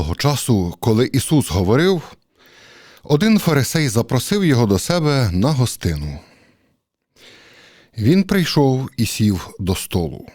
Того часу, коли Ісус говорив, один фарисей запросив його до себе на гостину. Він прийшов і сів до столу.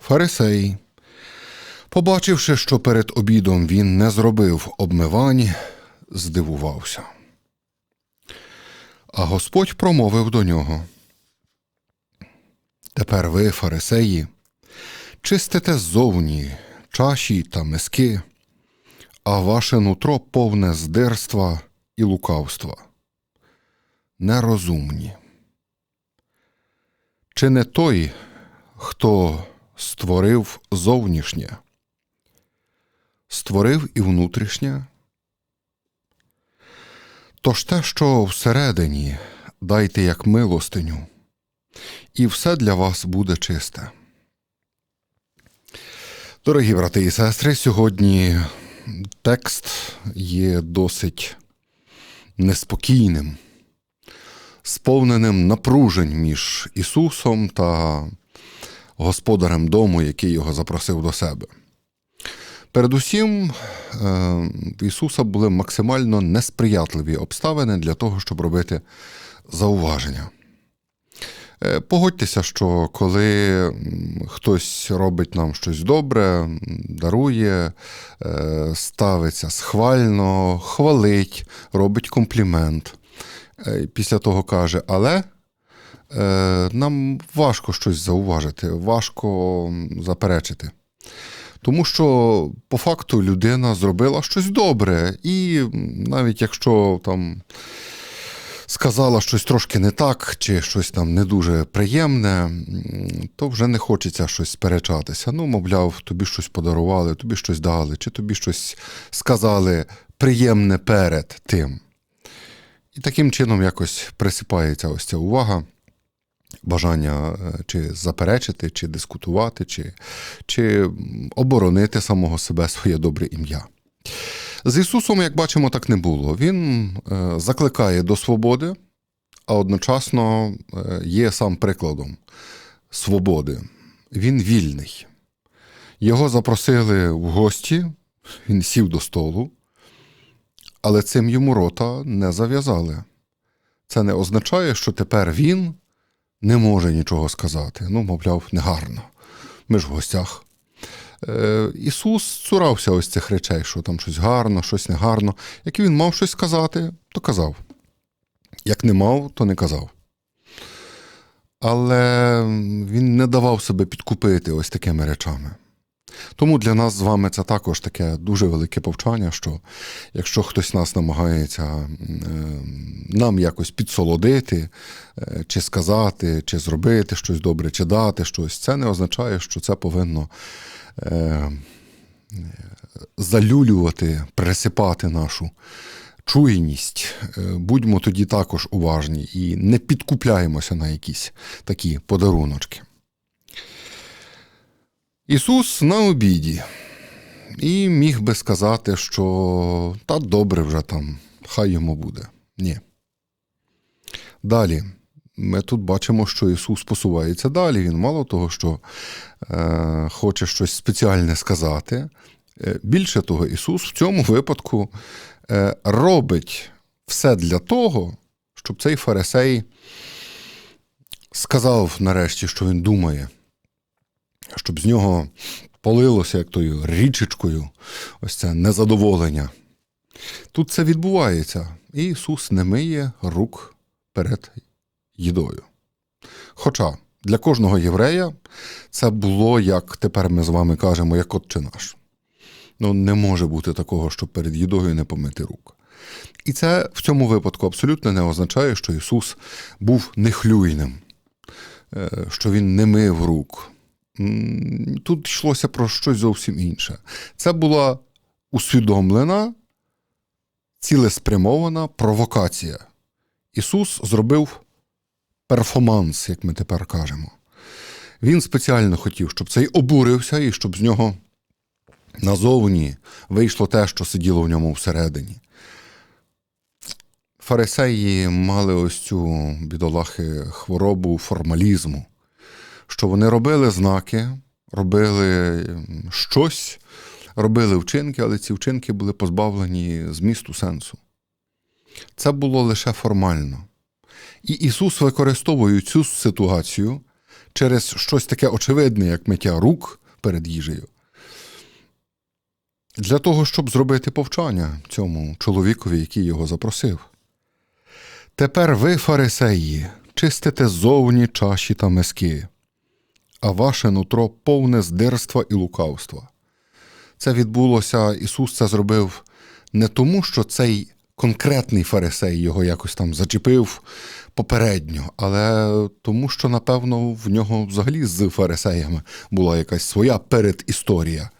Фарисей, побачивши, що перед обідом він не зробив обмивань, здивувався. А Господь промовив до нього. Тепер ви, фарисеї, чистите ззовні чаші та миски, а ваше нутро повне здирства і лукавства. Нерозумні. Чи не той, хто створив зовнішнє, створив і внутрішнє? Тож те, що всередині дайте як милостиню, і все для вас буде чисте. Дорогі брати і сестри, сьогодні текст є досить неспокійним, сповненим напружень між Ісусом та господарем дому, який його запросив до себе. Передусім, в Ісуса були максимально несприятливі обставини для того, щоб робити зауваження. Е, погодьтеся, що коли хтось робить нам щось добре, дарує, е, ставиться схвально, хвалить, робить комплімент. Е, після того каже, але нам важко щось зауважити, важко заперечити. Тому що по факту людина зробила щось добре, і навіть якщо там сказала щось трошки не так, чи щось там не дуже приємне, то вже не хочеться щось сперечатися. Ну, мовляв, тобі щось подарували, тобі щось дали, чи тобі щось сказали приємне перед тим. І таким чином якось присипається ось ця увага. Бажання е, чи заперечити, чи дискутувати, чи чи оборонити самого себе своє добре ім'я. З Ісусом, як бачимо, так не було. Він е, закликає до свободи, а одночасно е, є сам прикладом свободи. Він вільний. Його запросили в гості, він сів до столу, але цим йому рота не зав'язали. Це не означає, що тепер він не може нічого сказати. Ну, мовляв, негарно. Ми ж в гостях. Е, Ісус цурався ось цих речей, що там щось гарно, щось негарно. Як він мав щось сказати, то казав. Як не мав, то не казав. Але він не давав себе підкупити ось такими речами. Тому для нас з вами це також таке дуже велике повчання, що якщо хтось нас намагається е, нам якось підсолодити, е, чи сказати, чи зробити щось добре, чи дати щось, це не означає, що це повинно Е, залюлювати, присипати нашу чуйність. Е, будьмо тоді також уважні і не підкупляємося на якісь такі подаруночки. Ісус на обіді. І міг би сказати, що та добре вже там, хай йому буде. Ні. Далі ми тут бачимо, що Ісус посувається далі. Він мало того, що е, хоче щось спеціальне сказати. Е, більше того, Ісус в цьому випадку е, робить все для того, щоб цей фарисей сказав нарешті, що він думає, щоб з нього полилося як тою річечкою, ось це незадоволення. Тут це відбувається, і Ісус не миє рук перед їдою. Хоча для кожного єврея це було, як тепер ми з вами кажемо, як отче наш. Ну, не може бути такого, щоб перед їдою не помити рук. І це в цьому випадку абсолютно не означає, що Ісус був нехлюйним, е, що Він не мив рук. Тут йшлося про щось зовсім інше. Це була усвідомлена, цілеспрямована провокація. Ісус зробив перформанс, як ми тепер кажемо. Він спеціально хотів, щоб цей обурився і щоб з нього назовні вийшло те, що сиділо в ньому всередині. Фарисеї мали ось цю бідолахи хворобу формалізму, що вони робили знаки, робили щось робили вчинки, але ці вчинки були позбавлені змісту сенсу. Це було лише формально. І Ісус використовує цю ситуацію через щось таке очевидне, як миття рук перед їжею, для того, щоб зробити повчання цьому чоловікові, який його запросив. Тепер ви, фарисеї, чистите зовні чаші та миски, а ваше нутро повне здирства і лукавства. Це відбулося, Ісус це зробив не тому, що цей конкретний фарисей його якось там зачепив попередньо, але тому, що, напевно, в нього взагалі з фарисеями була якась своя передісторія.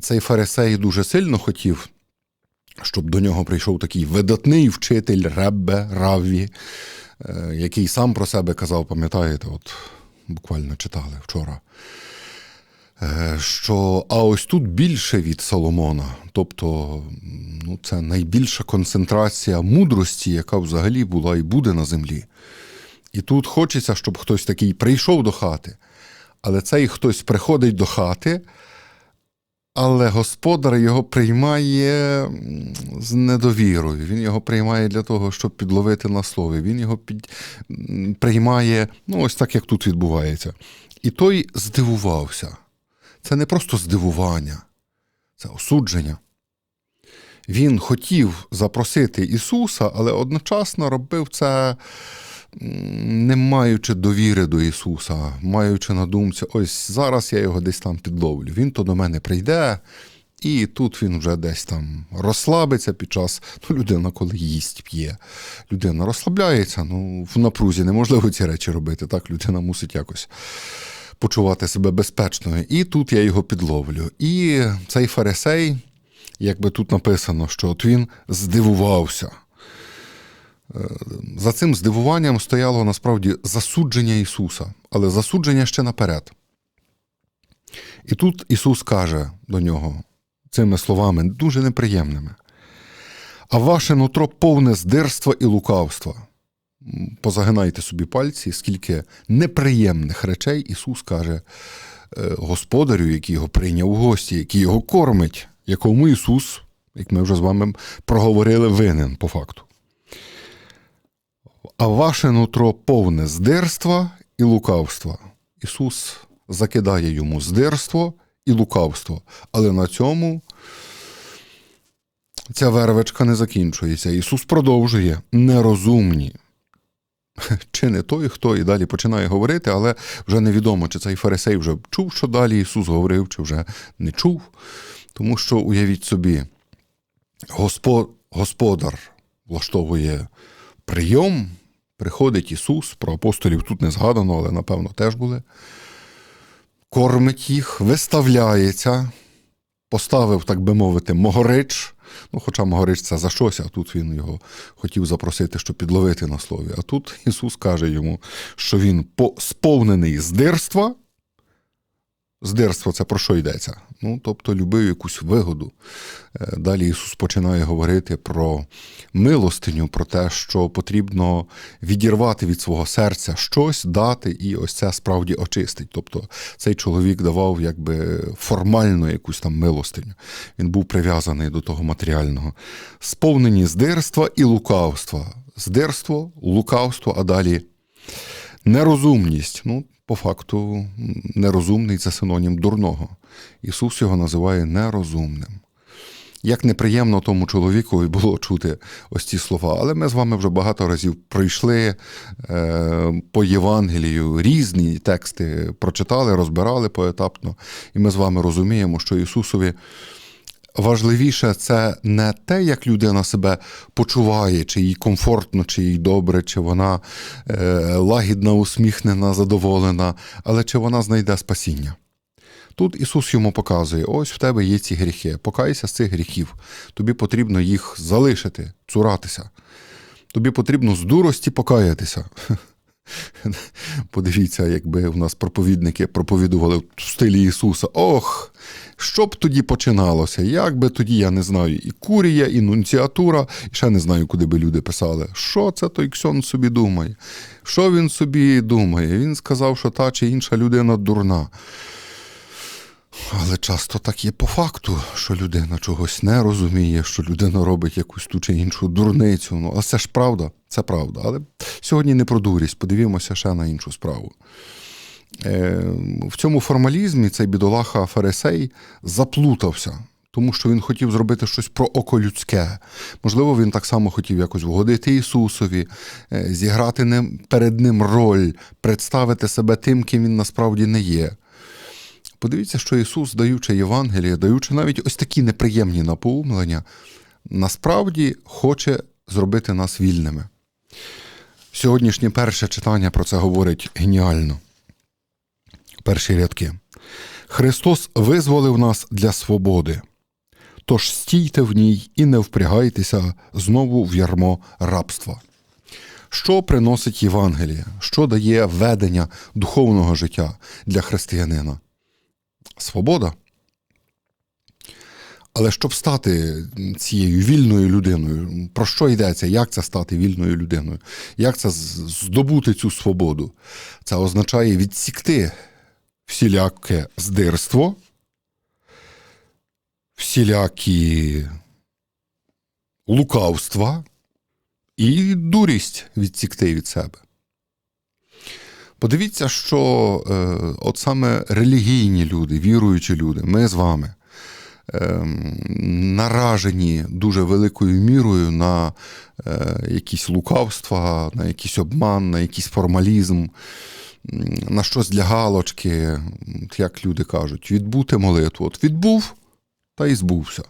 Цей фарисей дуже сильно хотів, щоб до нього прийшов такий видатний вчитель Реббе Равві, е, який сам про себе казав, пам'ятаєте, от буквально читали вчора. Е, Що, а ось тут більше від Соломона, тобто ну, це найбільша концентрація мудрості, яка взагалі була і буде на землі. І тут хочеться, щоб хтось такий прийшов до хати, але цей хтось приходить до хати, але господар його приймає з недовірою. Він його приймає для того, щоб підловити на слові. Він його під... приймає, ну, ось так, як тут відбувається. І той здивувався. Це не просто здивування, це осудження. Він хотів запросити Ісуса, але одночасно робив це, не маючи довіри до Ісуса, маючи на думці, ось зараз я його десь там підловлю. Він то до мене прийде, і тут він вже десь там розслабиться під час. Ну, людина, коли їсть п'є, людина розслабляється. Ну, в напрузі неможливо ці речі робити. Так, людина мусить якось почувати себе безпечною. І тут я його підловлю. І цей фарисей, якби тут написано, що от він здивувався. Е, За цим здивуванням стояло насправді засудження Ісуса, але засудження ще наперед. І тут Ісус каже до нього цими словами дуже неприємними. А ваше нутро повне здирства і лукавства. Позагинайте собі пальці, скільки неприємних речей Ісус каже е, господарю, який його прийняв у гості, який його кормить, якому Ісус, як ми вже з вами проговорили, винен по факту. А ваше нутро повне здирства і лукавства. Ісус закидає йому здирство і лукавство, але на цьому ця вервичка не закінчується. Ісус продовжує нерозумні. Чи не той, хто і далі починає говорити, але вже невідомо, чи цей фарисей вже чув, що далі Ісус говорив, чи вже не чув. Тому що уявіть собі, Госпо- господар влаштовує прийом, приходить Ісус, про апостолів тут не згадано, але напевно теж були. Кормить їх, виставляється, поставив, так би мовити, могорич. Ну, хоча Могоричця за щось, а тут він його хотів запросити, щоб підловити на слові. А тут Ісус каже йому, що він по- сповнений здирства. Здирство це про що йдеться? Ну, тобто любив якусь вигоду. Е, Далі Ісус починає говорити про милостиню, про те, що потрібно відірвати від свого серця щось, дати, і ось це справді очистить. Тобто цей чоловік давав якби формально якусь там милостиню. Він був прив'язаний до того матеріального. Сповнені здирства і лукавства. Здирство, лукавство, а далі нерозумність. Ну, по факту, нерозумний це синонім дурного. Ісус його називає нерозумним. Як неприємно тому чоловікові було чути ось ці слова, але ми з вами вже багато разів пройшли е, по Євангелію різні тексти, прочитали, розбирали поетапно, і ми з вами розуміємо, що Ісусові важливіше це не те, як людина себе почуває, чи їй комфортно, чи їй добре, чи вона е, лагідна, усміхнена, задоволена, але чи вона знайде спасіння. Тут Ісус йому показує: ось в тебе є ці гріхи, покайся з цих гріхів. Тобі потрібно їх залишити, цуратися. Тобі потрібно з дурості покаятися. Подивіться, якби в нас проповідники проповідували в стилі Ісуса. Ох, що б тоді починалося? Як би тоді, я не знаю, і курія, і нунціатура, і ще не знаю, куди би люди писали. Що це той Ксьон собі думає? Що він собі думає? Він сказав, що та чи інша людина дурна. Але часто так є по факту, що людина чогось не розуміє, що людина робить якусь ту чи іншу дурницю. Ну, а це ж правда, це правда. Але сьогодні не про дурість, подивімося ще на іншу справу. Е, в цьому формалізмі цей бідолаха Фарисей заплутався, тому що він хотів зробити щось про око людське. Можливо, він так само хотів якось вгодити Ісусові, е, зіграти ним, перед ним роль, представити себе тим, ким він насправді не є. Подивіться, що Ісус, даючи Євангеліє, даючи навіть ось такі неприємні напоумлення, насправді хоче зробити нас вільними. Сьогоднішнє перше читання про це говорить геніально. Перші рядки. Христос визволив нас для свободи. Тож стійте в ній і не впрягайтеся знову в ярмо рабства. Що приносить Євангеліє? Що дає ведення духовного життя для християнина? Свобода. Але щоб стати цією вільною людиною, про що йдеться? Як це стати вільною людиною? Як це здобути цю свободу? Це означає відсікти всіляке здирство, всілякі лукавства і дурість відсікти від себе. Подивіться, що е, от саме релігійні люди, віруючі люди, ми з вами е, наражені дуже великою мірою на е, якісь лукавства, на якийсь обман, на якийсь формалізм, на щось для галочки, як люди кажуть, відбути молитву. От відбув та й збувся.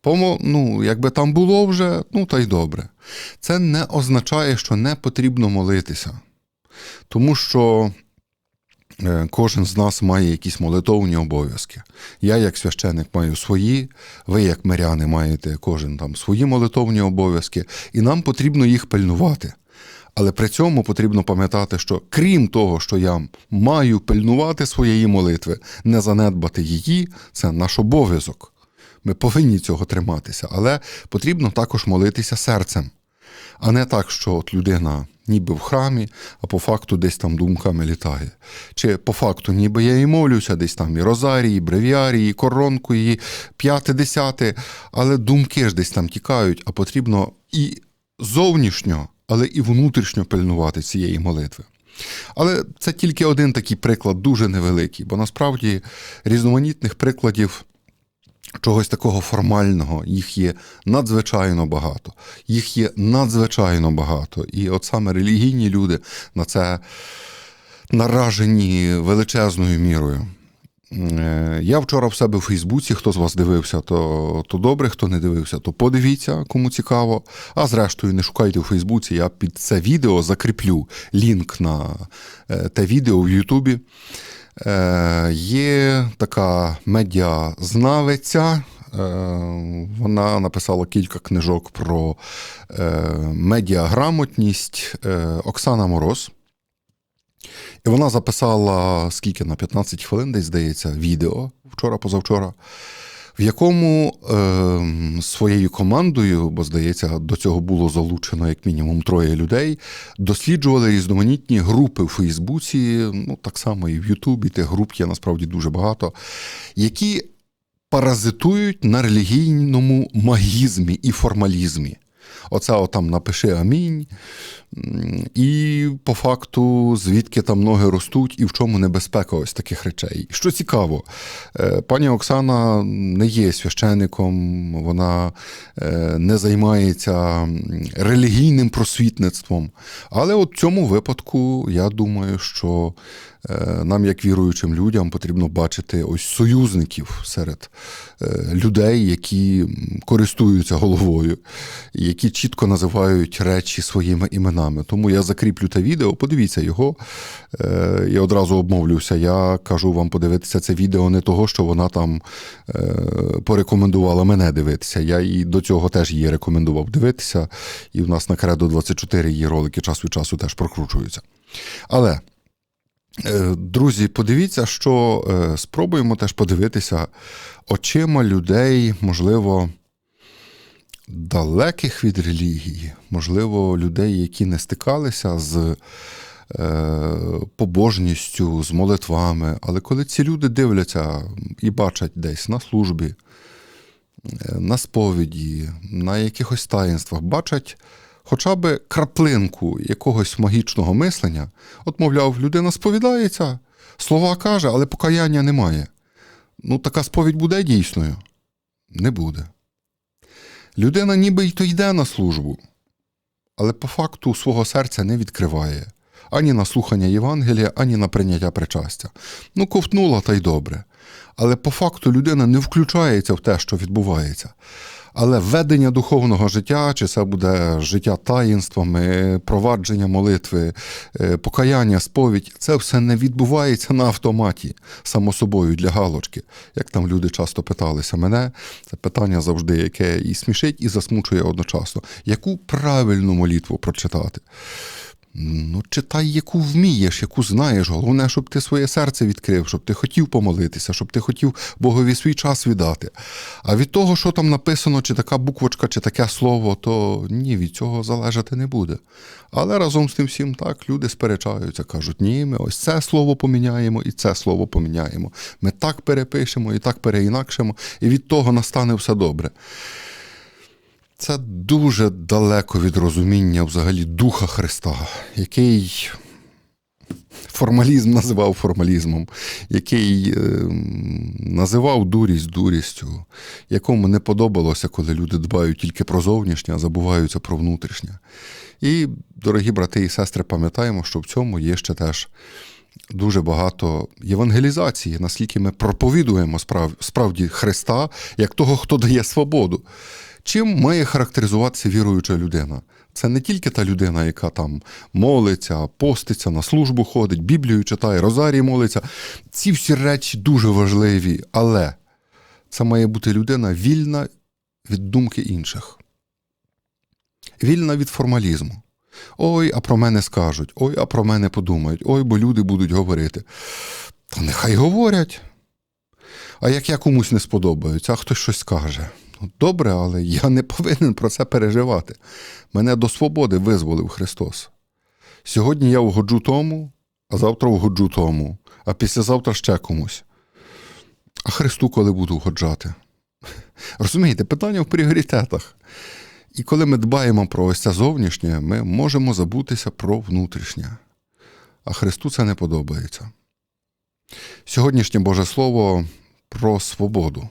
Помо, ну, якби там було вже, ну та й добре. Це не означає, що не потрібно молитися. Тому що е, кожен з нас має якісь молитовні обов'язки. Я, як священик, маю свої, ви, як миряни, маєте кожен там свої молитовні обов'язки, і нам потрібно їх пильнувати. Але при цьому потрібно пам'ятати, що крім того, що я маю пильнувати своєї молитви, не занедбати її, це наш обов'язок. Ми повинні цього триматися, але потрібно також молитися серцем, а не так, що от людина ніби в храмі, а по факту десь там думками літає. Чи по факту, ніби я і молюся, десь там і розарії, і бревіарії, і коронку, і п'яте, десяте, але думки ж десь там тікають, а потрібно і зовнішньо, але і внутрішньо пильнувати цієї молитви. Але це тільки один такий приклад, дуже невеликий, бо насправді різноманітних прикладів чогось такого формального, їх є надзвичайно багато. Їх є надзвичайно багато. І от саме релігійні люди на це наражені величезною мірою. Е, Я вчора в себе в Фейсбуці, хто з вас дивився, то то добре, хто не дивився, то подивіться, кому цікаво. А зрештою, не шукайте у Фейсбуці, я під це відео закріплю лінк на е, те відео в Ютубі. Е, Є така медіазнавиця. Е, вона написала кілька книжок про е, медіаграмотність е, Оксана Мороз. І вона записала скільки на 15 хвилин, десь здається, відео вчора-позавчора, в якому е, своєю командою, бо здається, до цього було залучено як мінімум троє людей, досліджували різноманітні групи в Фейсбуці, ну так само і в Ютубі, тих груп є насправді дуже багато, які паразитують на релігійному магізмі і формалізмі. Оце отам напиши амінь. І по факту, звідки там ноги ростуть і в чому небезпека ось таких речей. Що цікаво, е, пані Оксана не є священником, вона е, не займається релігійним просвітництвом. Але от в цьому випадку я думаю, що нам, як віруючим людям, потрібно бачити ось союзників серед людей, які користуються головою, які чітко називають речі своїми іменами. Тому я закріплю те відео, подивіться його. Е, я одразу обмовлюся. Я кажу вам подивитися це відео не того, що вона там е, порекомендувала мене дивитися. Я і до цього теж її рекомендував дивитися. І в нас на Кредо 24 її ролики час від часу теж прокручуються. Але. Е, друзі, подивіться, що спробуємо теж подивитися очима людей, можливо, далеких від релігії, можливо, людей, які не стикалися з е, побожністю, з молитвами. Але коли ці люди дивляться і бачать десь на службі, е, на сповіді, на якихось таїнствах, бачать хоча б краплинку якогось магічного мислення, от, мовляв, людина сповідається, слова каже, але покаяння немає. Ну, така сповідь буде дійсною? Не буде. Людина ніби й то йде на службу, але по факту свого серця не відкриває ані на слухання Євангелія, ані на прийняття причастя. Ну, ковтнула та й добре. Але по факту людина не включається в те, що відбувається. Але ведення духовного життя, чи це буде життя таїнствами, провадження молитви, е, покаяння, сповідь, це все не відбувається на автоматі, само собою для галочки. Як там люди часто питалися мене, це питання завжди, яке і смішить, і засмучує одночасно. Яку правильну молитву прочитати? Ну, читай, яку вмієш, яку знаєш. Головне, щоб ти своє серце відкрив, щоб ти хотів помолитися, щоб ти хотів Богові свій час віддати. А від того, що там написано, чи така буквочка, чи таке слово, то ні, від цього залежати не буде. Але разом з тим всім так люди сперечаються, кажуть, ні, ми ось це слово поміняємо і це слово поміняємо. Ми так перепишемо і так переінакшимо, і від того настане все добре. Це дуже далеко від розуміння взагалі Духа Христа, який формалізм називав формалізмом, який е, називав дурість дурістю, якому не подобалося, коли люди дбають тільки про зовнішнє, а забуваються про внутрішнє. І, дорогі брати і сестри, пам'ятаємо, що в цьому є ще теж дуже багато євангелізації, наскільки ми проповідуємо справді Христа як того, хто дає свободу. Чим має характеризуватися віруюча людина? Це не тільки та людина, яка там молиться, поститься, на службу ходить, Біблію читає, Розарій молиться. Ці всі речі дуже важливі, але це має бути людина вільна від думки інших, вільна від формалізму. Ой, а про мене скажуть, ой, а про мене подумають, ой, бо люди будуть говорити. Та нехай говорять. А як я комусь не сподобаюся, а хтось щось скаже. Ну, добре, але я не повинен про це переживати. Мене до свободи визволив Христос. Сьогодні я угоджу тому, а завтра угоджу тому, а післязавтра ще комусь. А Христу коли буду угоджати? Розумієте, питання в пріоритетах. І коли ми дбаємо про ось це зовнішнє, ми можемо забутися про внутрішнє. А Христу це не подобається. Сьогоднішнє Боже Слово про свободу.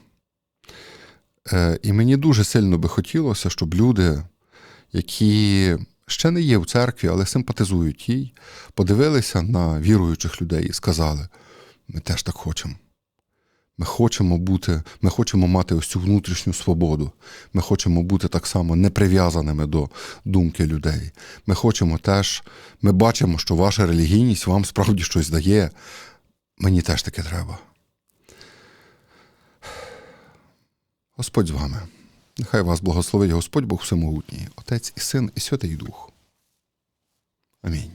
Е, І мені дуже сильно би хотілося, щоб люди, які ще не є в церкві, але симпатизують їй, подивилися на віруючих людей і сказали: ми теж так хочемо. Ми хочемо бути, ми хочемо мати ось цю внутрішню свободу. Ми хочемо бути так само неприв'язаними до думки людей. Ми хочемо теж, ми бачимо, що ваша релігійність вам справді щось дає. Мені теж таке треба. Господь з вами. Нехай вас благословить Господь Бог Всемогутній, Отець і Син, і Святий Дух. Амінь.